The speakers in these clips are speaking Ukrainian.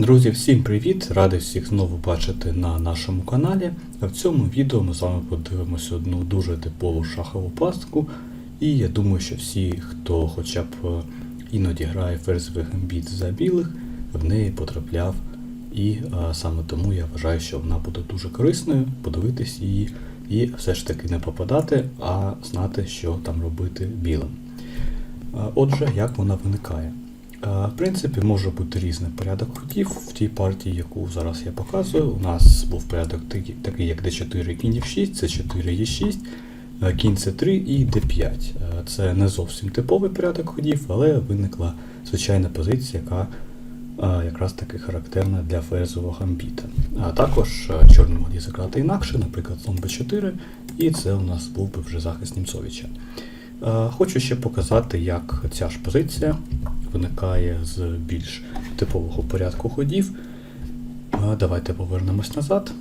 Друзі, всім привіт! Радий всіх знову бачити на нашому каналі. В цьому відео ми з вами подивимося одну дуже типову шахову пастку. І я думаю, що всі, хто хоча б е, іноді грає ферзовий гамбіт за білих, в неї потрапляв. І а, саме тому я вважаю, що вона буде дуже корисною, подивитись її і все ж таки не попадати, а знати, що там робити білим. Отже, як вона виникає? В принципі, може бути різний порядок ходів. В тій партії, яку зараз я показую, у нас був порядок такий, як d4, кінь f6, c4, e6, е, кінь c3 і d5. Е, Це не зовсім типовий порядок ходів, але виникла звичайна позиція, яка е, якраз таки характерна для ферзового гамбіта. А також е, чорні могли зіграти інакше, наприклад, слон b4, і це у нас був би вже захист Німцовича. Хочу ще показати, як ця ж позиція виникає з більш типового порядку ходів. Давайте повернемось назад.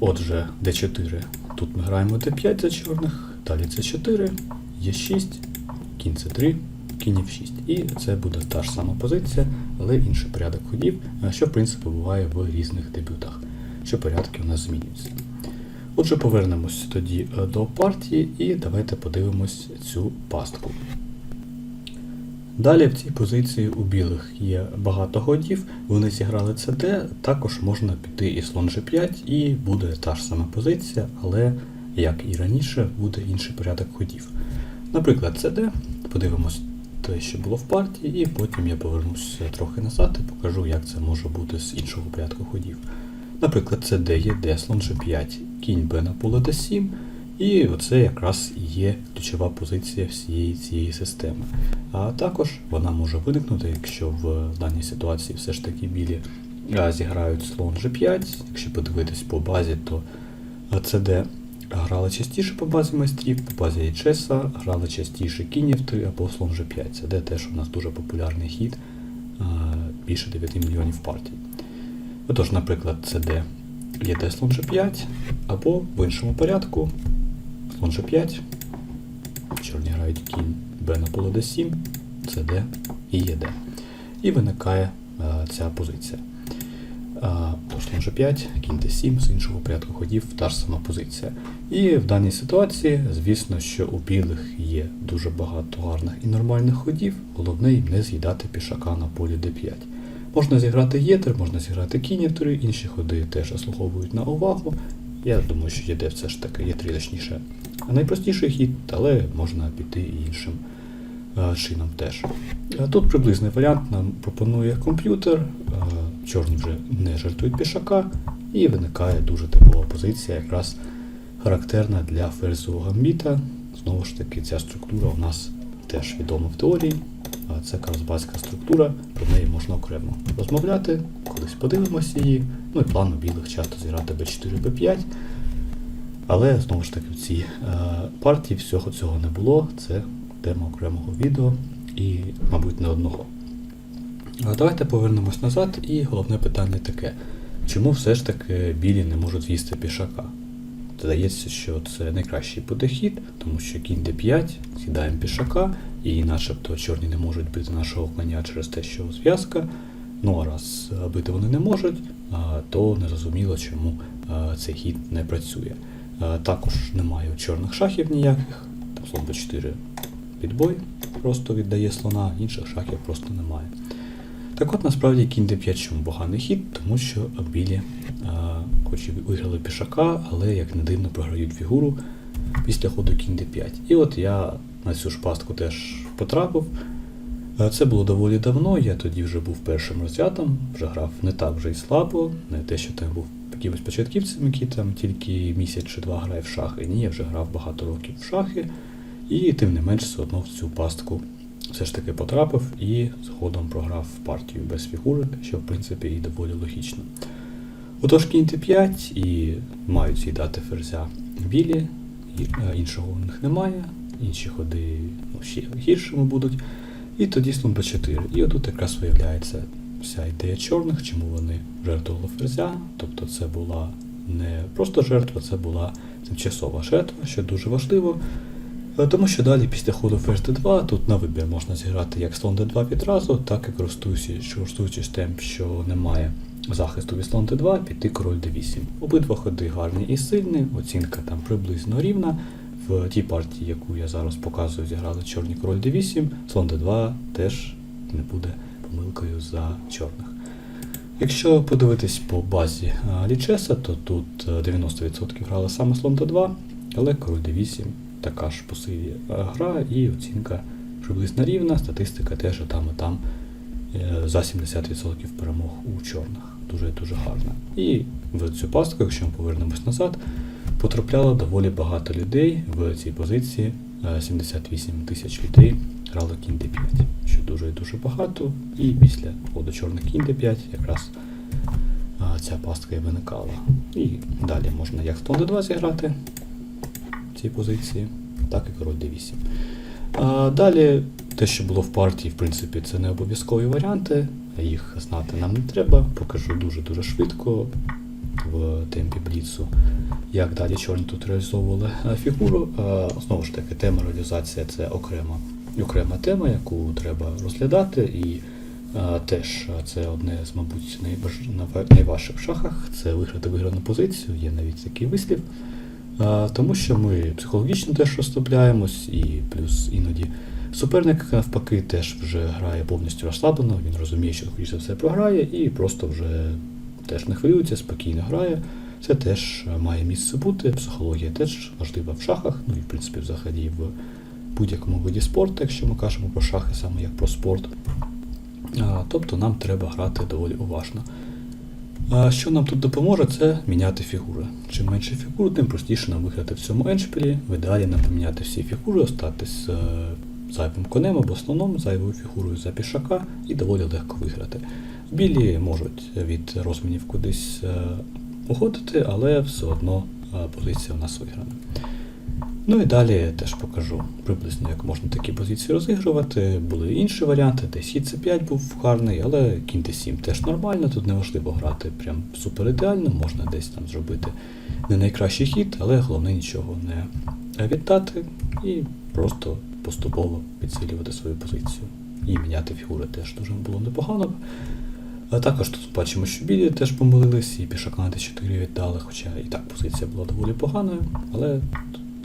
Отже, d4. Тут ми граємо d5 за чорних, далі c4, e6, кінь c3, кінь f6. І це буде та ж сама позиція, але інший порядок ходів, що в принципі буває в різних дебютах, що порядки у нас змінюються. Отже, повернемось тоді е, до партії і давайте подивимось цю пастку. Далі в цій позиції у білих є багато ходів, вони зіграли CD, також можна піти і слон G5, і буде та ж сама позиція, але, як і раніше, буде інший порядок ходів. Наприклад, CD, подивимось те, що було в партії, і потім я повернусь трохи назад і покажу, як це може бути з іншого порядку ходів. Наприклад, D є D, слон G5, кінь Б на поле D7, і оце якраз і є ключова позиція всієї цієї системи. А також вона може виникнути, якщо в даній ситуації все ж таки білі зіграють слон G5. Якщо подивитись по базі, то CD грали частіше по базі майстрів, по базі HS грали частіше кінь F3 або слон G5. CD теж у нас дуже популярний хід, більше 9 мільйонів партій. Отож, наприклад, CD є D слон G5, або в іншому порядку слон G5, чорні грають кінь B на поле D7, CD і ЄД. І виникає е, ця позиція. Е, Тож слон G5, кінь D7, з іншого порядку ходів та ж сама позиція. І в даній ситуації, звісно, що у білих є дуже багато гарних і нормальних ходів, головне їм не з'їдати пішака на полі D5. Можна зіграти єтер, можна зіграти F3, інші ходи теж заслуговують на увагу. Я думаю, що єде все ж таки є точніше. Найпростіший хід, але можна піти іншим е, чином теж. Е, Тут приблизний варіант нам пропонує комп'ютер. Е, Чорні вже не жартують пішака, і виникає дуже типова позиція, якраз характерна для ферзового гамбіта. Знову ж таки, ця структура у нас теж відома в теорії. Це карсбатська структура, про неї можна окремо розмовляти, колись подивимося її. Ну і план у білих часто зіграти b4, b5. Але знову ж таки в цій е, партії всього цього не було. Це тема окремого відео і, мабуть, не одного. Давайте повернемось назад, і головне питання таке: чому все ж таки білі не можуть з'їсти пішака? Здається, що це найкращий подохід, тому що кінь d5, сідаємо пішака, і начебто чорні не можуть бити нашого коня через те, що зв'язка. Ну а раз е, бити вони не можуть, то незрозуміло, чому цей хід не працює. А, Також немає чорних шахів ніяких, там слон b4 підбой просто віддає слона, інших шахів просто немає. Так от насправді кінь d5 чому поганий хід, тому що білі, а, хоч і виграли пішака, але як не дивно програють фігуру після ходу кінь d5. І от я на цю ж пастку теж потрапив. Е, Це було доволі давно, я тоді вже був першим розрядом, вже грав не так вже й слабо, не те, що там був якимось початківцем, який там тільки місяць чи два грає в шахи. Ні, я вже грав багато років в шахи, і тим не менш все одно в цю пастку все ж таки потрапив і згодом програв партію без фігури, що в принципі і доволі логічно. Отож кінь Т5 і мають з'їдати ферзя білі, е, іншого у них немає, інші ходи ну, ще гіршими будуть. І тоді слон Б4. І отут якраз виявляється вся ідея чорних, чому вони жертвували ферзя. Тобто це була не просто жертва, це була тимчасова жертва, що дуже важливо. Е, Тому що далі після ходу ферзь d2 тут на вибір можна зіграти як слон d2 відразу, так і користуючись, тим, що немає захисту від слон d2, піти король d8. Обидва ходи гарні і сильні, оцінка там приблизно рівна. В тій партії, яку я зараз показую, зіграли чорні король d8, слон d2 теж не буде помилкою за чорних. Якщо подивитись по базі Лічеса, то тут е, 90% грали саме слон d2, але король d8 така ж по силі е, гра і оцінка приблизно рівна, статистика теж там і там е, за 70% перемог у чорних. Дуже-дуже гарна. І в цю пастку, якщо ми повернемось назад, потрапляло доволі багато людей в цій позиції. Е, 78 тисяч людей грали кінь d5, що дуже і дуже багато. І після ходу чорних кінь d5 якраз а, ця пастка і виникала. І далі можна як слон d2 зіграти в цій позиції, так і король d8. А, далі те, що було в партії, в принципі, це не обов'язкові варіанти, їх знати нам не треба. Покажу дуже-дуже швидко в темпі бліцу, як далі чорні тут реалізовували фігуру. Знову ж таки, тема реалізація це окрема, окрема тема, яку треба розглядати. І е, теж це одне з, мабуть, найваж- найважчих в шахах це виграти виграну позицію, є навіть такий вислів. Е, Тому що ми психологічно теж розслабляємось, і плюс іноді суперник навпаки теж вже грає повністю розслаблено, він розуміє, що за все програє, і просто вже теж не хвилюється, спокійно грає. Це теж має місце бути. Психологія теж важлива в шахах, ну і в принципі взагалі в будь-якому виді спорту, якщо ми кажемо про шахи, саме як про спорт. Тобто нам треба грати доволі уважно. Що нам тут допоможе, це міняти фігури. Чим менше фігур, тим простіше нам виграти в цьому еншпілі. В ідеалі нам поміняти всі фігури, остатись е, зайвим конем або слоном, зайвою фігурою за пішака і доволі легко виграти. Білі можуть від розмінів кудись е, уходити, але все одно е, позиція у нас виграна. Ну і далі я теж покажу приблизно, як можна такі позиції розігрувати. Були інші варіанти, десь хід c5 був гарний, але кінь d7 теж нормально, тут неможливо грати прям супер ідеально, можна десь там зробити не найкращий хід, але головне нічого не віддати і просто поступово підсилювати свою позицію. І міняти фігури теж дуже було непогано. А також тут бачимо, що білі теж помилились, і пішака на d4 віддали, хоча і так позиція була доволі поганою, але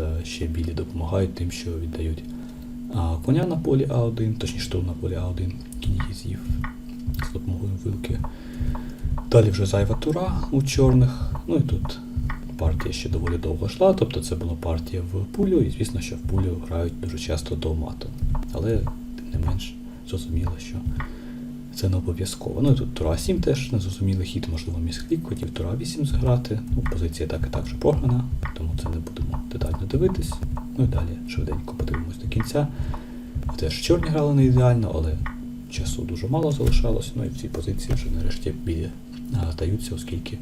е, ще білі допомагають тим, що віддають а, коня на полі А1, точніше тур на полі А1, кінь її з'їв з допомогою вилки. Далі вже зайва тура у чорних. Ну і тут партія ще доволі довго йшла, тобто це була партія в пулю, і звісно, що в пулю грають дуже часто до мату. Але тим не менш зрозуміло, що це не обов'язково. Ну і тут Тура 7 теж незрозумілий хід, можливо, міськлік, хотів Тура 8 зіграти. Ну, позиція так і так вже програна, тому це не будемо дивитись. Ну і далі швиденько подивимось до кінця. Теж чорні грали не ідеально, але часу дуже мало залишалось. Ну і в цій позиції вже нарешті білі даються, оскільки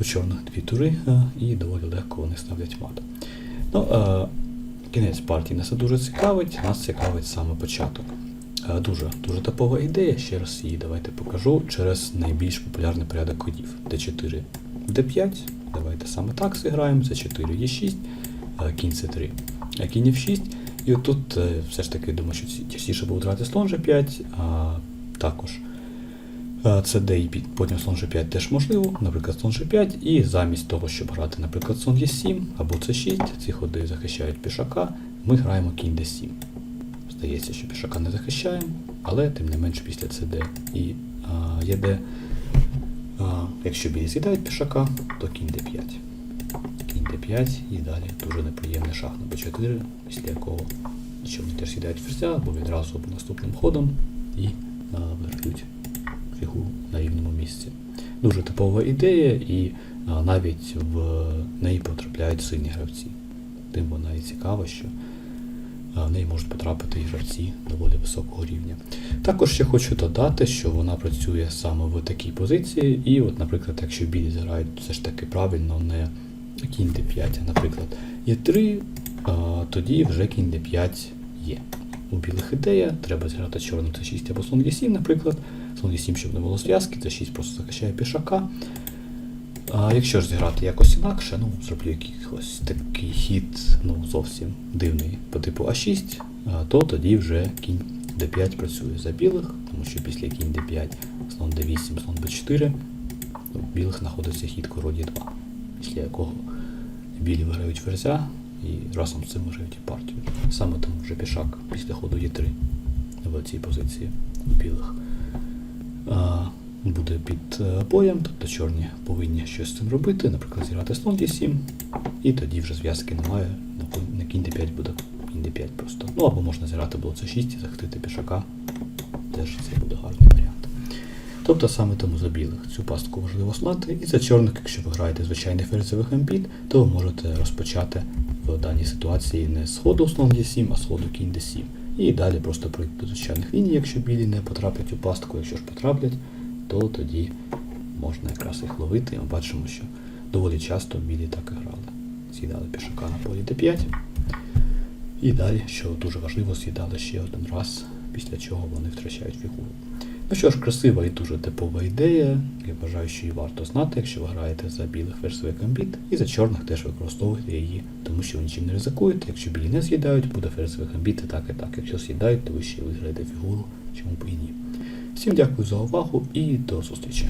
у чорних дві тури і доволі легко вони ставлять мат. Ну, кінець партії нас дуже цікавить, нас цікавить саме початок. Дуже дуже топова ідея. Ще раз її давайте покажу через найбільш популярний порядок ходів. D4, D5. Давайте саме так зіграємо. C4, E6, е, кінь C3, е, кінь F6. І отут е, все ж таки думаю, що частіше буде грати слон G5, а також е, це D і потім слон G5 теж можливо, наприклад, слон G5, і замість того, щоб грати, наприклад, слон E7 або C6, ці ходи захищають пішака, ми граємо кінь D7. Здається, що пішака не захищаємо, але тим не менш після CD і а, ЄД, а, якщо білі з'їдають пішака, то кінь d5. Кінь d5 і далі дуже неприємний шах на b4, після якого чорні теж з'їдають ферзя, або відразу наступним ходом і а, виграють фігуру на рівному місці. Дуже типова ідея, і а, навіть в неї потрапляють сильні гравці. Тим вона і цікава, що в неї можуть потрапити і гравці доволі високого рівня. Також ще хочу додати, що вона працює саме в такій позиції, і, от, наприклад, якщо білі зграють все ж таки правильно, не кінь d5, наприклад, є 3, а, тоді вже кінь d5 є. У білих ідея, треба зіграти чорним c6 або слон e7, наприклад. Слон e7, щоб не було зв'язки, c6 просто захищає пішака. А якщо ж зіграти якось інакше, ну, зроблю якийсь такий хід, ну, зовсім дивний по типу А6, то тоді вже кінь d5 працює за білих, тому що після кінь d5, слон d8, слон b4, у білих знаходиться хід король e2, після якого білі виграють ферзя і разом з цим виграють партію. Саме тому вже пішак після ходу Е3 в цій позиції білих буде під е, боєм, тобто чорні повинні щось з цим робити, наприклад, зіграти слон d7, і тоді вже зв'язки немає, на кінь- на кінь d5 буде кінь d5 просто. Ну або можна зіграти було c6 і захистити пішака. Теж це буде гарний варіант. Тобто саме тому за білих цю пастку важливо слати, і за чорних, якщо ви граєте звичайний ферзовий гамбіт, то ви можете розпочати в даній ситуації не з ходу слон d7, а з ходу кінь d7. І далі просто пройти до звичайних ліній, якщо білі не потраплять у пастку, якщо ж потраплять, то тоді можна якраз їх ловити. І ми бачимо, що доволі часто білі так і грали. З'їдали пішака на полі d5. І далі, що дуже важливо, з'їдали ще один раз, після чого вони втрачають фігуру. Ну що ж, красива і дуже типова ідея. Я вважаю, що її варто знати, якщо ви граєте за білих версовий комбіт, і за чорних теж використовуйте її, тому що ви нічим не ризикуєте. Якщо білі не з'їдають, буде ферзовий комбіт і так і так. Якщо з'їдають, то ви ще виграєте фігуру, чому б і ні. Всім дякую за увагу і до зустрічі.